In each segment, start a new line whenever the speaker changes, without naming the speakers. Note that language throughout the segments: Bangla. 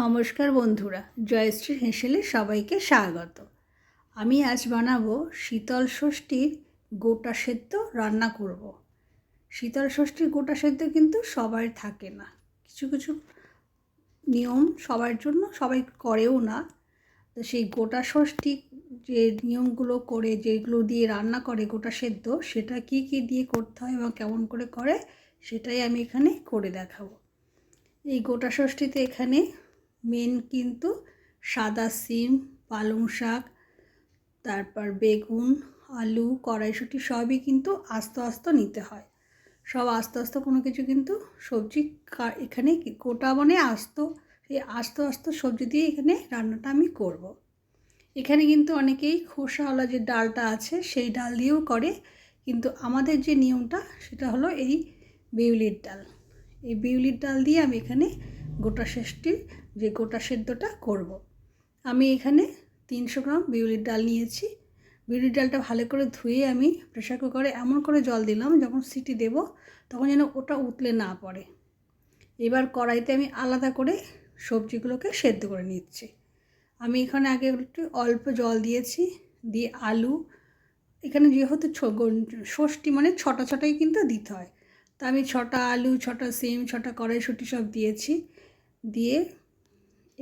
নমস্কার বন্ধুরা, জয়শ্রী হেঁসেলে সবাইকে স্বাগত। আমি আজ বানাবো শীতল ষষ্ঠীর গোটা সেদ্ধ রান্না করব। শীতল ষষ্ঠীর গোটা সেদ্ধ কিন্তু সবার থাকে না। কিছু কিছু নিয়ম সবার জন্য, সবাই করেও না। তো সেই গোটা ষষ্ঠী যে নিয়মগুলো করে, যেগুলো দিয়ে রান্না করে গোটা সেদ্ধ, সেটা কি কি দিয়ে করতে হয় এবং কেমন করে করে, সেটাই আমি এখানে করে দেখাবো। এই গোটা ষষ্ঠীতে এখানে মেন কিন্তু সাদা সিম, পালং শাক, তারপর বেগুন, আলু, কড়াইশুঁটি সবই কিন্তু আস্তে আস্তে নিতে হয় সব আস্তে আস্তে কোনো কিছু কিন্তু সবজি এখানে গোটা মানে আস্ত, এই আস্তে আস্তে সবজি দিয়ে এখানে রান্নাটা আমি করব। এখানে কিন্তু অনেকেই খোসাওয়ালা যে ডালটা আছে সেই ডাল দিয়েও করে, কিন্তু আমাদের যে নিয়মটা সেটা হলো এই বিউলির ডাল এই বিউলির ডাল দিয়ে আমি এখানে গোটা ষষ্ঠীর যে গোটা সেদ্ধটা করব। আমি এখানে তিনশো গ্রাম বিউলির ডাল নিয়েছি। বিউলির ডালটা ভালো করে ধুয়ে আমি প্রেশার কুকারে এমন করে জল দিলাম, যখন সিটি দেব তখন যেন ওটা উতলে না পড়ে। এবার কড়াইতে আমি আলাদা করে সবজিগুলোকে সেদ্ধ করে নিচ্ছি। আমি এখানে আগে একটু অল্প জল দিয়েছি, দিয়ে আলু। এখানে যেহেতু ষষ্ঠী মানে ছটা ছটাই কিন্তু দিতে হয়। তা আমি ছটা আলু, ছটা সিম, ছটা কড়াইশুঁটি সব দিয়েছি। দিয়ে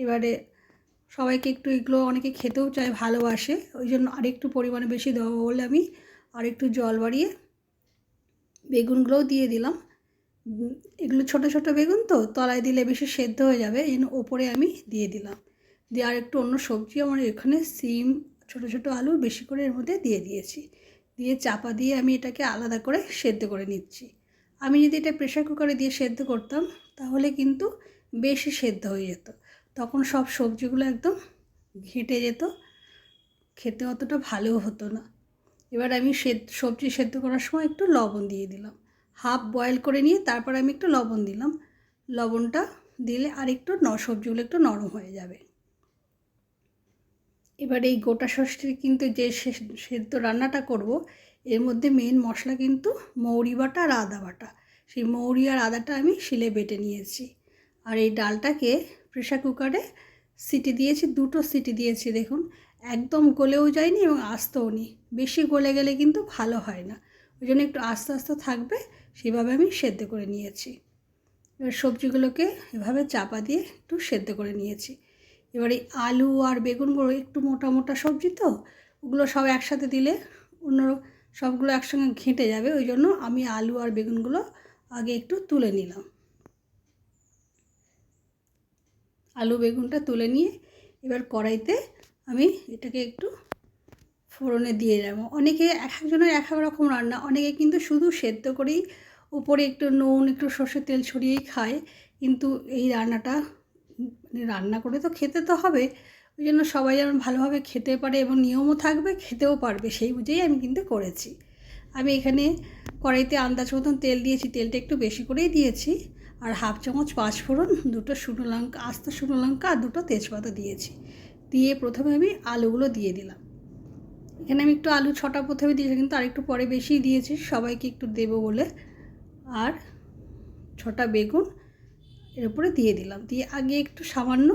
এবারে সবাইকে একটু এগুলো অনেকে খেতেও চায়, ভালোবাসে ওই জন্য আরেকটু পরিমাণে বেশি দেওয়া বলে আমি আরেকটু জল বাড়িয়ে বেগুনগুলোও দিয়ে দিলাম। এগুলো ছোট ছোট বেগুন তো, তলায় দিলে বেশি সেদ্ধ হয়ে যাবে এই ওপরে আমি দিয়ে দিলাম। দিয়ে আর একটু অন্য সবজি আমার এখানে সিম, ছোট ছোট আলু বেশি করে এর মধ্যে দিয়ে দিয়েছি। দিয়ে চাপা দিয়ে আমি এটাকে আলাদা করে সেদ্ধ করে নিচ্ছি। আমি যদি এটা প্রেশার কুকারে দিয়ে সেদ্ধ করতাম, তাহলে কিন্তু বেশি সেদ্ধ হয়ে যেত। তখন সব সবজিগুলো একদম ঘেঁটে যেত। খেতে অতটা ভালো হতো না। এবার আমি সবজি সেদ্ধ করার সময় একটু লবণ দিয়ে দিলাম। হাফ বয়েল করে নিয়ে তারপর আমি একটু লবণ দিলাম। লবণটা দিলে আর একটু ন, সবজিগুলো একটু নরম হয়ে যাবে। এবার এই গোটা ষষ্ঠীর কিন্তু যে সেদ্ধ রান্নাটা করব, এর মধ্যে মেন মশলা কিন্তু মৌরি বাটা আর আদা বাটা। সেই মৌরি আর আদাটা আমি শিলে বেটে নিয়েছি। আর এই ডালটাকে প্রেশার কুকারে সিটি দিয়েছি, দুটো সিটি দিয়েছি দেখুন। একদম গলেও যায়নি এবং আস্তেও নি বেশি গলে গেলে কিন্তু ভালো হয় না। ওই জন্য একটু আস্তে আস্তে থাকবে, সেভাবে আমি সেদ্ধ করে নিয়েছি। এবার সবজিগুলোকে এভাবে চাপা দিয়ে একটু সেদ্ধ করে নিয়েছি। এবার এই আলু আর বেগুনগুলো একটু মোটা মোটা সবজি তো, ওগুলো সব একসাথে দিলে অন্য সবগুলো একসঙ্গে ঘেঁটে যাবে। ওই জন্য আমি আলু আর বেগুনগুলো আগে একটু তুলে নিলাম। আলু বেগুনটা তুলে নিয়ে এবার কড়াইতে আমি এটাকে একটু ফোড়নে দিয়ে যাব অনেকে এক একজনের এক এক রকম রান্না, অনেকে কিন্তু শুধু সেদ্ধ করেই উপরে একটু নুন, একটু সর্ষের তেল ছড়িয়েই খায়। কিন্তু এই রান্নাটা মানে রান্না করে তো খেতে তো হবে, ওই জন্য সবাই যেন ভালোভাবে খেতে পারে এবং নিয়মও থাকবে, খেতেও পারবে, সেই বুঝেই আমি কিন্তু করেছি। আমি এখানে কড়াইতে আন্দাজ মতন তেল দিয়েছি, তেলটা একটু বেশি করেই দিয়েছি। আর হাফ চামচ পাঁচফোড়ন দুটো শুকনো লঙ্কা, আস্ত শুকনো লঙ্কা আর দুটো তেজপাতা দিয়েছি। দিয়ে প্রথমে আমি আলুগুলো দিয়ে দিলাম। এখানে আমি একটু আলু ছটা প্রথমে দিয়েছি, কিন্তু আরেকটু পরে বেশি দিয়েছি, সবাইকে একটু দেবো বলে। আর ছটা বেগুন এর উপরে দিয়ে দিলাম। দিয়ে আগে একটু সামান্য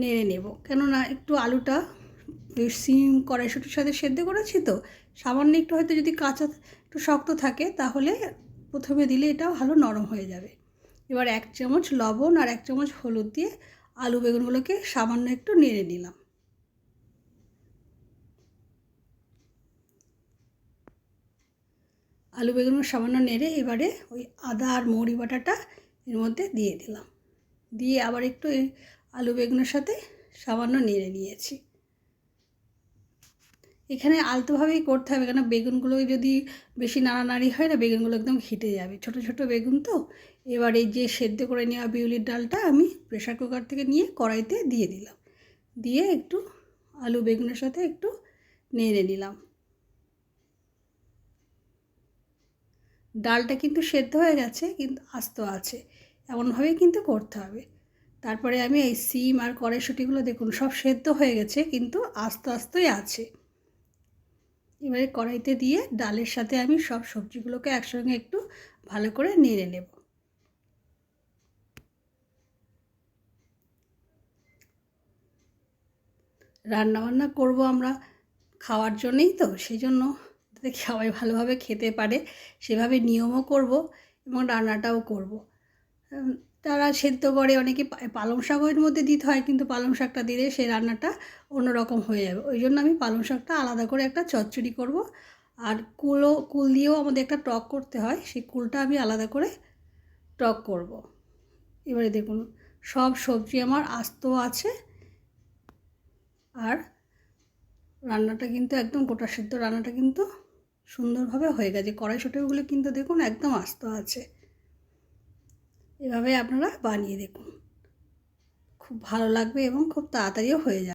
নেড়ে নেব, কেননা একটু আলুটা সিম কড়াইশুটির সাথে সেদ্ধ করেছি তো, সামান্য একটু হয়তো যদি কাঁচা একটু শক্ত থাকে তাহলে প্রথমে দিলে এটা ভালো নরম হয়ে যাবে। এবার এক চামচ লবণ আর এক চামচ হলুদ দিয়ে আলু বেগুনগুলোকে সামান্য একটু নেড়ে নিলাম। আলু বেগুন সামান্য নেড়ে এবারে ওই আদা আর মৌরি বাটাটা এর মধ্যে দিয়ে দিলাম। দিয়ে আবার একটু আলু বেগুনের সাথে সামান্য নেড়ে নিয়েছি। এখানে আলতোভাবেই করতে হবে। কেন? বেগুনগুলো যদি বেশি নাড়ানাড়ি হয় না, বেগুনগুলো একদম ঘিটে যাবে। ছোট ছোট বেগুন তো। এবার এই যে সেদ্ধ করে নেওয়া বিউলির ডালটা আমি প্রেশার কুকার থেকে নিয়ে কড়াইতে দিয়ে দিলাম। দিয়ে একটু আলু বেগুনের সাথে একটু নেড়ে নিলাম। ডালটা কিন্তু সেদ্ধ হয়ে গেছে, কিন্তু আস্ত আছে। এমনভাবেই কিন্তু করতে হবে। তারপরে আমি এই সিম আর কড়াইশুটিগুলো দেখুন, সব সেদ্ধ হয়ে গেছে, কিন্তু আস্তে আস্তেই আছে। এবারে কড়াইতে দিয়ে ডালের সাথে আমি সব সবজিগুলোকে একসঙ্গে একটু ভালো করে নেড়ে নেব। রান্নাবান্না করব আমরা খাওয়ার জন্যেই তো সেই জন্য যাতে সবাই ভালোভাবে খেতে পারে, সেভাবে নিয়মও করব এবং রান্নাটাও করব। তারা সেদ্ধ করে অনেকে পালং শাকের মধ্যে দিতে হয়, কিন্তু পালং শাকটা দিলে সেই রান্নাটা অন্যরকম হয়ে যাবে। ওই জন্য আমি পালং শাকটা আলাদা করে একটা চচ্চড়ি করব। আর কুলও কুল দিয়েও আমাদের একটা টক করতে হয়, সেই কুলটা আমি আলাদা করে টক করব। এবারে দেখুন, সব সবজি আমার আস্ত আছে। আর রান্নাটা কিন্তু একদম গোটা সেদ্ধ রান্নাটা কিন্তু সুন্দরভাবে হয়ে গেছে। কড়াইশুঁটিগুলো কিন্তু দেখুন একদম আস্ত আছে। এভাবে আপনারা বানিয়ে দেখুন। খুব ভালো লাগবে এবং খুব তাড়াতাড়িও হয়ে যাবে।